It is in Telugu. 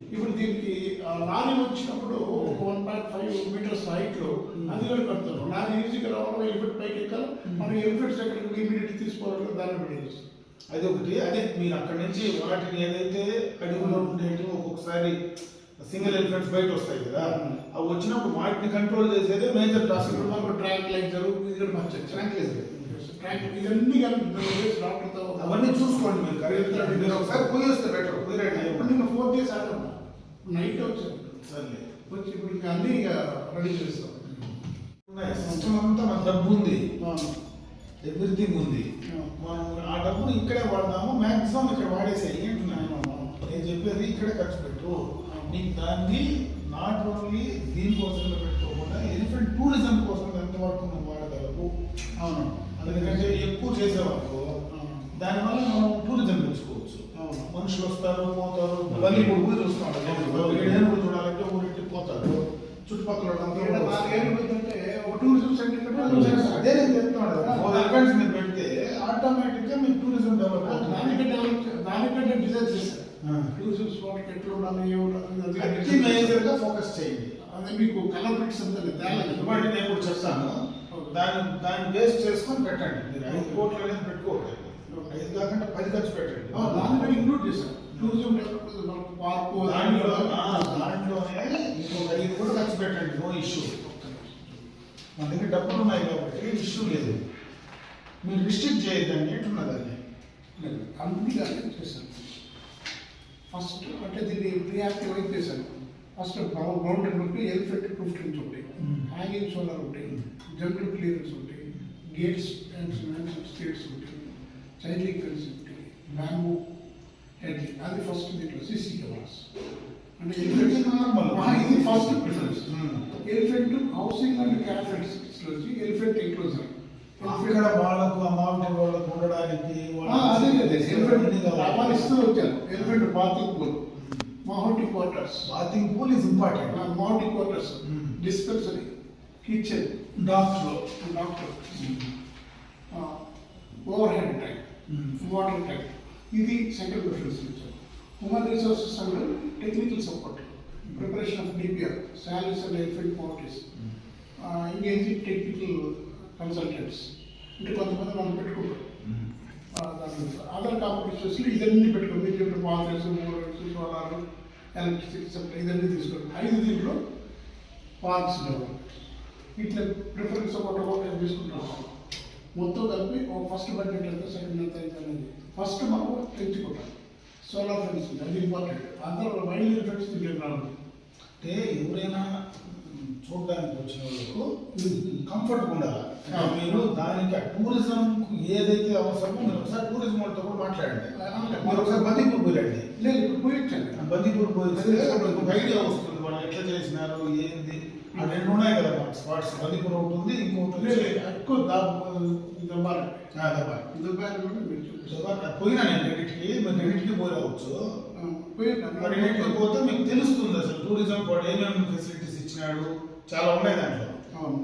ఇప్పుడు దీనికి లారీ వచ్చినప్పుడు ఒక వన్ పాయింట్ ఫైవ్ మీటర్స్ హైట్లో అది కూడా కడతారు లారీ ఈజీగా రావడం ఎలిఫెంట్ పైకి ఎక్కాలి మనం ఎలిఫెంట్స్ ఎక్కడికి ఇమీడియట్ తీసుకోవాలి దాన్ని బట్టి అది ఒకటి. అదే మీరు అక్కడి నుంచి వాటిని ఏదైతే అడవిలో ఉండేటి ఒక్కొక్కసారి సింగిల్ ఎలిఫెంట్స్ బయట వస్తాయి కదా అవి వచ్చినప్పుడు వాటిని కంట్రోల్ చేసేదే మేజర్ టాస్క్ ఇప్పుడు మనకు ట్రాక్ లైన్సర్ ఇది కూడా మంచి Track laser. ట్రాక్ ఇవన్నీ డాక్టర్తో అవన్నీ చూసుకోండి మీరు. ఒకసారి పోయి వస్తే బెటర్ కుదిరేయండి చేసి ఆడాను నైట్ వచ్చాను సర్లే. వచ్చి ఇప్పుడు ఇంకా అన్ని ఇక రెడీ చేస్తాం. సిస్టమ్ అంతా మన డబ్బు ఉంది. ఎవ్రీథింగ్ ఉంది. మనం ఆ డబ్బుని ఇక్కడే వాడదాము మాక్సిమం ఇక్కడ వాడేసేయి అంటున్నాను నేను చెప్పేది ఇక్కడే ఖర్చు పెట్టు. నీకు దాన్ని నాట్ ఓన్లీ దీనికోసం పెట్టుకోకుండా ఎలిఫెంట్ టూరిజం కోసం ఎంతవరకు నువ్వు వాడగలవు? అవును. ఎందుకంటే ఎక్కువ చేసేవాళ్ళు. దానివల్ల మనం టూరిజం పెంచుకోవచ్చు. మనుషులు వస్తారు పోతారు మళ్ళీ ఇప్పుడు ఊరు చూస్తున్నాడు ఏడుగురు చూడాలంటే ఊరికి పోతారు. చుట్టుపక్కల ఒక టూరిజం సెంటర్ అదే నేను ఎలిఫెంట్స్ మీరు పెడితే ఆటోమేటిక్గా మీకు టూరిజం డెవలప్ అవుతుంది. దానికంటే డిజైన్ చేశారు. టూరిజం స్పాట్ ఎట్లా ఉండాలి ఏముండాలి అతి మేజర్గా ఫోకస్ చేయండి. అదే మీకు కలర్ పిక్స్ అంతా ఇవ్వండి నేను ఇప్పుడు చెప్తాను. దాన్ని దాన్ని బేస్ చేసుకొని పెట్టండి. మీరు ఐదు కోట్లు అనేది పెట్టుకోకండి ఐదు కాకుండా పది ఖర్చు పెట్టండి. దాన్ని కూడా ఇంక్లూడ్ చేశారు. మనకు పార్కు దాంట్లో దాంట్లోనే ఇంకొక ఐదు కూడా ఖర్చు పెట్టండి నో ఇష్యూ మన దగ్గర డబ్బులు ఉన్నాయి కాబట్టి ఇష్యూ లేదు. మీరు రిస్ట్రిక్ట్ చేయొద్దండి ఎట్టున్నదాన్ని కంప్లీట్గా చేశాను. ఫస్ట్ అంటే దీన్ని ప్రియాక్టివేట్ చేశాను. ఫస్ట్ బట్టి ఎలిఫెంట్ ప్రూఫ్ ట్రీస్ ఉంటాయి. హ్యాంగింగ్ సోలార్ ఉంటాయి జంగుల్ క్లియరెన్స్ ఉంటాయి గేట్స్ అండ్ స్టేట్స్ ఉంటాయి చైల్డ్ ఫెన్స్ ఉంటాయి బ్యాంబూ హెడ్ అది ఫస్ట్ దీంట్లో సీసీ కెమెరాస్ అంటే normal. ఆ, ఇది first preference. Elephant housing and క్యాఫెట్స్ నుంచి ఎలిఫెంట్ ఎన్క్లోజర్ అక్కడ వాళ్ళకు మామిడి వాళ్ళకు ఉండడానికి అదే అదే. ఎలిఫెంట్ రవాణిస్తూ వచ్చాను elephant bathing pool mahout quarters bathing pool is important mahout quarters. Dispensary kitchen doctor doctor overhead tank water tank ఇది సెంట్రల్ ప్రిఫరెన్స్ ఇచ్చారు human resources and technical support preparation of DPR salaries and elephant policies engaging technical consultants అంటే కొంతమంది మనం పెట్టుకుంటారు. అదర్ కాంపిటీషన్స్లో ఇదన్నీ పెట్టుకోండి. మీరు చెప్పిన policies movers solar electricity supply ఇదన్నీ తీసుకోండి. ఐదు దీంట్లో పార్క్స్ డెవలప్ ఇట్లా ప్రిఫరెన్స్ ఒకటి ఒకటి తీసుకుంటాం మొత్తం కలిపి ఒక ఫస్ట్ బడ్జెట్ ఎంత సెకండ్ ఎంత ఎంత అనేది. ఫస్ట్ మనం పెంచుకుంటాం సోలార్ ఫెన్స్ అది ఇంపార్టెంట్ అందరూ వైల్డ్ ఎఫెక్ట్స్ తింటున్నారు అంటే ఎవరైనా చూడడానికి వచ్చిన వాళ్ళకు కంఫర్ట్ ఉండాలి? మీరు దానికి ఆ టూరిజం ఏదైతే అవసరమో మీరు ఒకసారి టూరిజం వాళ్ళతో కూడా మాట్లాడండి. మీరు ఒకసారి బందీపూర్ పోయండి లేదు ఇప్పుడు పోయించండి బందీపూర్ మీకు ఒక ఐడియా వస్తుంది వాళ్ళు ఎట్లా చేసినారు ఏంది? ఆ రెండు ఉన్నాయి కదా స్పాట్స్ బందీపూర్ ఒకటి ఉంది ఇంకొకటి ఎక్కువ దా- దుబారా ఆ, దబాయ్. దుబారా కూడా. పోయినా నేను రెండింటికి మీరు రెండింటికి పోయి రావచ్చు మరి రెండింటికి పోతే మీకు తెలుస్తుంది అసలు. టూరిజం వాడు ఏమేమి ఫెసిలిటీస్ ఇచ్చినాడు. చాలా ఉన్నాయి దాంట్లో. అవును.